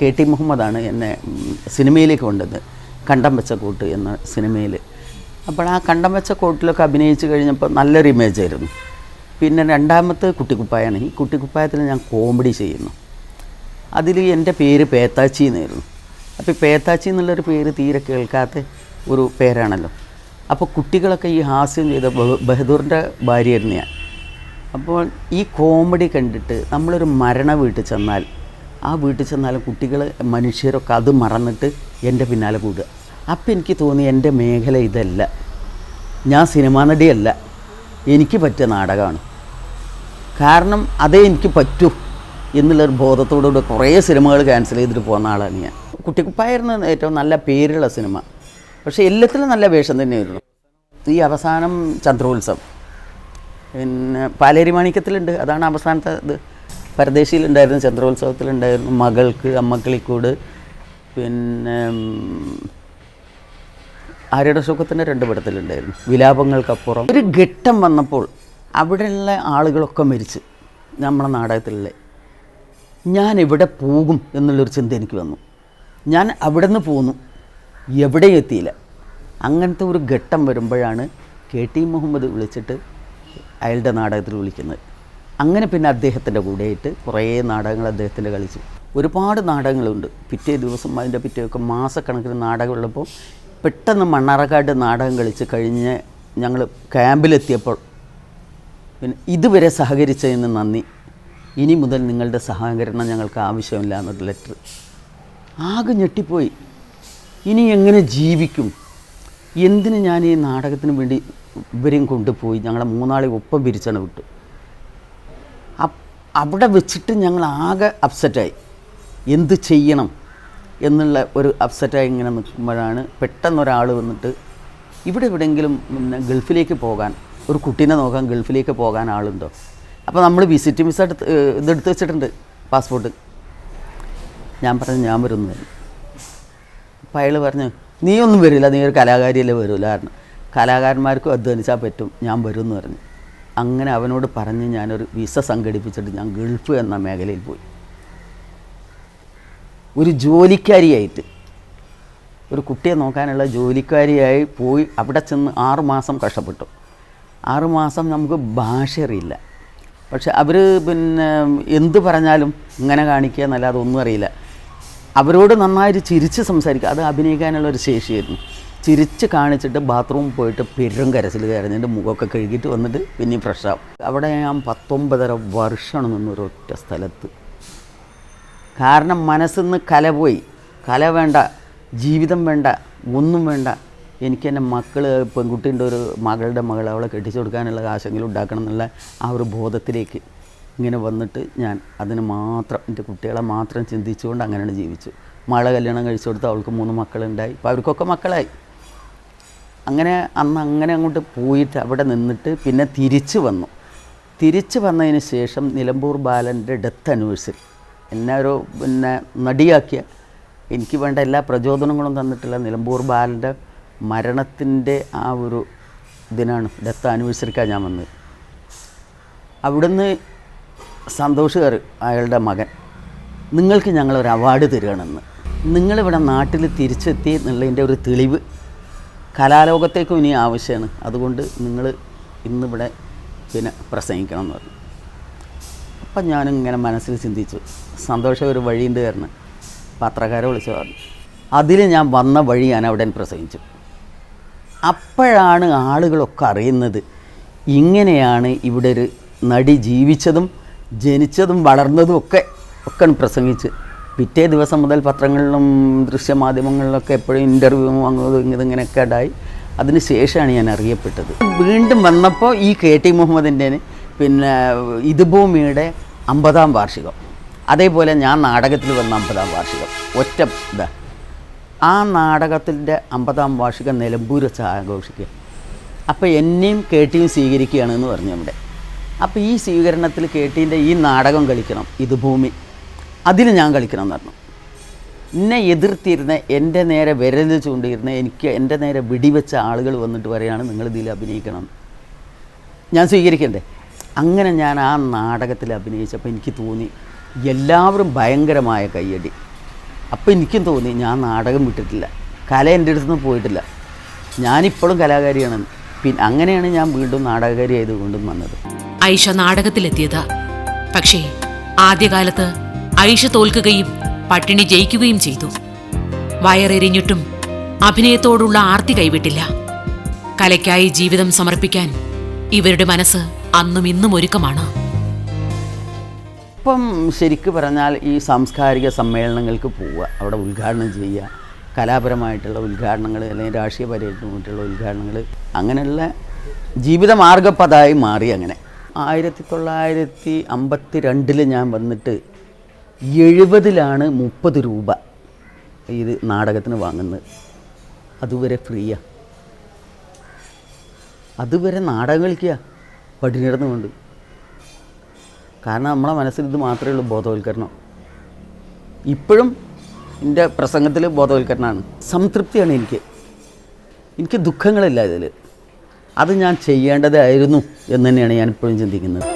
K T മുഹമ്മദാണ് എന്നെ സിനിമയിലേക്ക് കൊണ്ടത് കണ്ടം വെച്ച കൂട്ട് എന്ന സിനിമയിൽ അപ്പോൾ ആ കണ്ടം വെച്ച കോട്ടിലൊക്കെ അഭിനയിച്ച് കഴിഞ്ഞപ്പോൾ നല്ലൊരു ഇമേജ് ആയിരുന്നു. പിന്നെ രണ്ടാമത്തെ കുട്ടിക്കുപ്പായാണ്. ഈ കുട്ടിക്കുപ്പായത്തിൽ ഞാൻ കോമഡി ചെയ്യുന്നു. അതിൽ എന്റെ പേര് പേത്താച്ചി എന്നായിരുന്നു. അപ്പോൾ പേത്താച്ചി എന്നുള്ളൊരു പേര് തീരെ കേൾക്കാത്ത ഒരു പേരാണല്ലോ. അപ്പോൾ കുട്ടികളൊക്കെ ഈ ഹാസ്യം ചെയ്ത ബഹദൂറിന്റെ ഭാര്യയായിരുന്നു ഞാൻ. അപ്പോൾ ഈ കോമഡി കണ്ടിട്ട് നമ്മളൊരു മരണ വീട്ടിൽ ചെന്നാൽ ആ വീട്ടിൽ ചെന്നാലും കുട്ടികൾ മനുഷ്യരൊക്കെ അത് മറന്നിട്ട് എന്റെ പിന്നാലെ കൂടുക. അപ്പം എനിക്ക് തോന്നി എന്റെ മേഖല ഇതല്ല. ഞാൻ സിനിമാ നടിയല്ല. എനിക്ക് പറ്റിയ നാടകമാണ്. കാരണം അതേ എനിക്ക് പറ്റൂ എന്നുള്ളൊരു ബോധത്തോടുകൂടി കുറേ സിനിമകൾ ക്യാൻസൽ ചെയ്തിട്ട് പോകുന്ന ആളാണ് ഞാൻ. കുട്ടിക്കുപ്പായിരുന്നു ഏറ്റവും നല്ല പേരുള്ള സിനിമ. പക്ഷേ എല്ലാത്തിലും നല്ല വേഷം തന്നെയായിരുന്നു. ഈ അവസാനം ചന്ദ്രോത്സവം. പിന്നെ പാലേരി മാണിക്യത്തിലുണ്ട്. അതാണ് അവസാനത്തെ ഇത്. പരദേശിയിലുണ്ടായിരുന്നു ചന്ദ്രോത്സവത്തിലുണ്ടായിരുന്നു മകൾക്ക് അമ്മക്കിളിക്കൂട് പിന്നെ ആര്യട സുഖത്തിന്റെ രണ്ട് പടത്തിലുണ്ടായിരുന്നു വിലാപങ്ങൾക്കപ്പുറം. ഒരു ഘട്ടം വന്നപ്പോൾ അവിടെയുള്ള ആളുകളൊക്കെ മരിച്ച് നമ്മളെ നാടകത്തിലുള്ള ഞാൻ എവിടെ പോകും എന്നുള്ളൊരു ചിന്ത എനിക്ക് വന്നു. ഞാൻ അവിടെ നിന്ന് പോന്നു എവിടെയും എത്തിയില്ല. അങ്ങനത്തെ ഒരു ഘട്ടം വരുമ്പോഴാണ് കെ ടി മുഹമ്മദ് വിളിച്ചിട്ട് അയാളുടെ നാടകത്തിൽ വിളിക്കുന്നത്. അങ്ങനെ പിന്നെ അദ്ദേഹത്തിന്റെ കൂടെയായിട്ട് കുറേ നാടകങ്ങൾ അദ്ദേഹത്തിന്റെ കളിച്ചു. ഒരുപാട് നാടകങ്ങളുണ്ട്. പിറ്റേ ദിവസം അതിന്റെ പിറ്റേയൊക്കെ മാസക്കണക്കിന് നാടകമുള്ളപ്പോൾ പെട്ടെന്ന് മണ്ണാറക്കാട് നാടകം കളിച്ച് കഴിഞ്ഞ് ഞങ്ങൾ ക്യാമ്പിലെത്തിയപ്പോൾ പിന്നെ ഇതുവരെ സഹകരിച്ചതിന് നന്ദി. ഇനി മുതൽ നിങ്ങളുടെ സഹകരണം ഞങ്ങൾക്ക് ആവശ്യമില്ല എന്നൊരു ലെറ്റർ ആകെ ഞെട്ടിപ്പോയി. ഇനി എങ്ങനെ ജീവിക്കും? എന്തിന് ഞാൻ ഈ നാടകത്തിന് വേണ്ടി ഇവരെയും കൊണ്ടുപോയി? ഞങ്ങളെ മൂന്നാളെ ഒപ്പം പിരിച്ചാണ് വിട്ടു അവിടെ വെച്ചിട്ട് ഞങ്ങൾ ആകെ അപ്സെറ്റായി എന്ത് ചെയ്യണം എന്നുള്ള ഒരു അപ്സെറ്റായി ഇങ്ങനെ നിൽക്കുമ്പോഴാണ് പെട്ടെന്ന് ഒരാൾ വന്നിട്ട് ഇവിടെ എവിടെയെങ്കിലും പിന്നെ ഗൾഫിലേക്ക് പോകാൻ ഒരു കുട്ടീനെ നോക്കാൻ ഗൾഫിലേക്ക് പോകാൻ ആളുണ്ടോ? അപ്പോൾ നമ്മൾ വിസിറ്റ് വിസ എടുത്ത് ഇതെടുത്ത് വെച്ചിട്ടുണ്ട് പാസ്പോർട്ട് ഞാൻ പറഞ്ഞു ഞാൻ വരുന്നു. അപ്പം അയാൾ പറഞ്ഞു നീ ഒന്നും വരില്ല നീ ഒരു കലാകാരിയല്ലേ വരില്ല കാരണം കലാകാരന്മാർക്കും അധ്വാനിച്ചാൽ പറ്റും ഞാൻ വരും എന്ന് പറഞ്ഞു. അങ്ങനെ അവനോട് പറഞ്ഞ് ഞാനൊരു വിസ സംഘടിപ്പിച്ചിട്ട് ഞാൻ ഗൾഫ് എന്ന മേഖലയിൽ പോയി. ഒരു ജോലിക്കാരിയായിട്ട്. ഒരു കുട്ടിയെ നോക്കാനുള്ള ജോലിക്കാരിയായി പോയി അവിടെ ചെന്ന് ആറുമാസം കഷ്ടപ്പെട്ടു. ആറുമാസം നമുക്ക് ഭാഷ അറിയില്ല. പക്ഷെ അവർ പിന്നെ എന്ത് പറഞ്ഞാലും ഇങ്ങനെ കാണിക്കുക എന്നല്ലാതെ ഒന്നും അറിയില്ല. അവരോട് നന്നായിട്ട് ചിരിച്ച് സംസാരിക്കുക. അത് അഭിനയിക്കാനുള്ള ഒരു ശേഷിയായിരുന്നു. ചിരിച്ച് കാണിച്ചിട്ട് ബാത്റൂമിൽ പോയിട്ട് പെരും കരച്ചിൽ കരഞ്ഞിട്ട് മുഖമൊക്കെ കഴുകിയിട്ട് വന്നിട്ട് പിന്നെയും ഫ്രഷാവും അവിടെ ഞാൻ പത്തൊമ്പതര വർഷമാണ് നിന്നൊരൊറ്റ സ്ഥലത്ത്. കാരണം മനസ്സിൽ നിന്ന് കല പോയി. കല വേണ്ട ജീവിതം വേണ്ട ഒന്നും വേണ്ട. എനിക്ക് എന്റെ മക്കൾ പെൺകുട്ടീന്റെ ഒരു മകളുടെ മകൾ അവളെ കെട്ടിച്ചു കൊടുക്കാനുള്ള കാശെങ്കിലും ഉണ്ടാക്കണം എന്നുള്ള ആ ഒരു ബോധത്തിലേക്ക് ഇങ്ങനെ വന്നിട്ട് ഞാൻ അതിന് മാത്രം എന്റെ കുട്ടികളെ മാത്രം ചിന്തിച്ചുകൊണ്ട് അങ്ങനെയാണ് ജീവിച്ചു മകളെ കല്യാണം കഴിച്ചു കൊടുത്ത് അവൾക്ക് മൂന്ന് മക്കളുണ്ടായി. അപ്പോൾ അവർക്കൊക്കെ മക്കളായി. അങ്ങനെ അന്ന് അങ്ങനെ അങ്ങോട്ട് പോയിട്ട് അവിടെ നിന്നിട്ട് പിന്നെ തിരിച്ചു വന്നു. തിരിച്ചു വന്നതിന് ശേഷം നിലമ്പൂർ ബാലന്റെ ഡെത്ത് അനിവേഴ്സറി എന്നെ ഒരു പിന്നെ നടിയാക്കിയ എനിക്ക് വേണ്ട എല്ലാ പ്രചോദനങ്ങളും തന്നിട്ടില്ല നിലമ്പൂർ ബാലന്റെ മരണത്തിന്റെ ആ ഒരു ഇതിനാണ് ഡെത്ത് ആനിവേഴ്സറിക്കാണ് ഞാൻ വന്നത്. അവിടുന്ന് സന്തോഷ് കയറി അയാളുടെ മകൻ നിങ്ങൾക്ക് ഞങ്ങളൊരു അവാർഡ് തരികയാണെന്ന്. നിങ്ങളിവിടെ നാട്ടിൽ തിരിച്ചെത്തി എന്നുള്ളതിന്റെ ഒരു തെളിവ് കലാലോകത്തേക്കും ഇനി ആവശ്യമാണ്. അതുകൊണ്ട് നിങ്ങൾ ഇന്നിവിടെ പിന്നെ പ്രസംഗിക്കണം എന്ന് പറഞ്ഞു. അപ്പം ഞാനിങ്ങനെ മനസ്സിൽ ചിന്തിച്ചു. സന്തോഷം ഒരു വഴിയുണ്ട് കാരണം പത്രക്കാരെ വിളിച്ചു പറഞ്ഞു. അതിൽ ഞാൻ വന്ന വഴി ഞാൻ അവിടെ പ്രസംഗിച്ചു. അപ്പോഴാണ് ആളുകളൊക്കെ അറിയുന്നത് ഇങ്ങനെയാണ് ഇവിടെ ഒരു നടി ജീവിച്ചതും ജനിച്ചതും വളർന്നതും ഒക്കെ ഒക്കെ പ്രസംഗിച്ച്. പിറ്റേ ദിവസം മുതൽ പത്രങ്ങളിലും ദൃശ്യമാധ്യമങ്ങളിലൊക്കെ എപ്പോഴും ഇന്റർവ്യൂ അങ്ങോട്ടും ഇങ്ങനെ ഇങ്ങനെയൊക്കെ ഉണ്ടായി അതിന് ശേഷമാണ് ഞാൻ അറിയപ്പെട്ടത്. വീണ്ടും വന്നപ്പോൾ ഈ കെ ടി മുഹമ്മദിന്റെ പിന്നെ ഇതുഭൂമിയുടെ അമ്പതാം വാർഷികം. അതേപോലെ ഞാൻ നാടകത്തിൽ വന്ന അമ്പതാം വാർഷികം. ഒറ്റ ഇതാ. ആ നാടകത്തിന്റെ അമ്പതാം വാർഷികം നിലമ്പൂർ വെച്ച് ആഘോഷിക്കുക. അപ്പോൾ എന്നെയും കെ ടിയും സ്വീകരിക്കുകയാണെന്ന് പറഞ്ഞു നമ്മുടെ അപ്പോൾ ഈ സ്വീകരണത്തിൽ കെ ടീന്റെ ഈ നാടകം കളിക്കണം. ഇത് ഭൂമി അതിൽ ഞാൻ കളിക്കണം എന്ന് പറഞ്ഞു. എന്നെ എതിർത്തിരുന്ന എന്റെ നേരെ വിരൽ ചൂണ്ടിയിരുന്ന എനിക്ക് എന്റെ നേരെ വെടിവെച്ച ആളുകൾ വന്നിട്ട് പറയാണ് നിങ്ങൾ ഇതിൽ അഭിനയിക്കണം. ഞാൻ സ്വീകരിക്കണ്ടേ? അങ്ങനെ ഞാൻ ആ നാടകത്തിൽ അഭിനയിച്ചപ്പോൾ എനിക്ക് തോന്നി എല്ലാവരും ഭയങ്കരമായ കയ്യടി. അപ്പോൾ എനിക്കും തോന്നി ഞാൻ നാടകം വിട്ടിട്ടില്ല കല എന്റെ അടുത്ത് നിന്ന് പോയിട്ടില്ല. ഞാനിപ്പോഴും കലാകാരിയാണ്. പിന്നെ അങ്ങനെയാണ് ഞാൻ വീണ്ടും നാടകകാരി ആയത് വീണ്ടും വന്നത്. ഐഷ നാടകത്തിലെത്തിയത്. പക്ഷേ ആദ്യകാലത്ത് ഐഷ തോൽക്കുകയും പട്ടിണി ജയിക്കുകയും ചെയ്തു. വയറെരിഞ്ഞിട്ടും അഭിനയത്തോടുള്ള ആർത്തി കൈവിട്ടില്ല. കലയ്ക്കായി ജീവിതം സമർപ്പിക്കാൻ ഇവരുടെ മനസ്സ് അന്നും ഇന്നും ഒരുക്കമാണ്. ഇപ്പം ശരിക്ക് പറഞ്ഞാൽ ഈ സാംസ്കാരിക സമ്മേളനങ്ങൾക്ക് പോവുക അവിടെ ഉദ്ഘാടനം ചെയ്യുക കലാപരമായിട്ടുള്ള ഉദ്ഘാടനങ്ങൾ അല്ലെങ്കിൽ രാഷ്ട്രീയ പര്യടനമായിട്ടുള്ള ഉദ്ഘാടനങ്ങൾ അങ്ങനെയുള്ള ജീവിതമാർഗപ്പതായി മാറി അങ്ങനെ. ആയിരത്തി തൊള്ളായിരത്തി അമ്പത്തി രണ്ടിൽ ഞാൻ വന്നിട്ട് എഴുപതിലാണ് മുപ്പത് രൂപ ഇത് നാടകത്തിന് വാങ്ങുന്നത്. അതുവരെ ഫ്രീയാണ് അതുവരെ നാടകം കളിക്കുക പടിനിടന്നുകൊണ്ട് കാരണം നമ്മളെ മനസ്സിൽ ഇത് മാത്രമേ ഉള്ളൂ ബോധവൽക്കരണം. ഇപ്പോഴും എന്റെ പ്രസംഗത്തിൽ ബോധവൽക്കരണമാണ് സംതൃപ്തിയാണ് എനിക്ക്. എനിക്ക് ദുഃഖങ്ങളില്ല ഇതിൽ അത് ഞാൻ ചെയ്യേണ്ടതായിരുന്നു എന്ന് തന്നെയാണ് ഞാൻ ഇപ്പോഴും ചിന്തിക്കുന്നത്.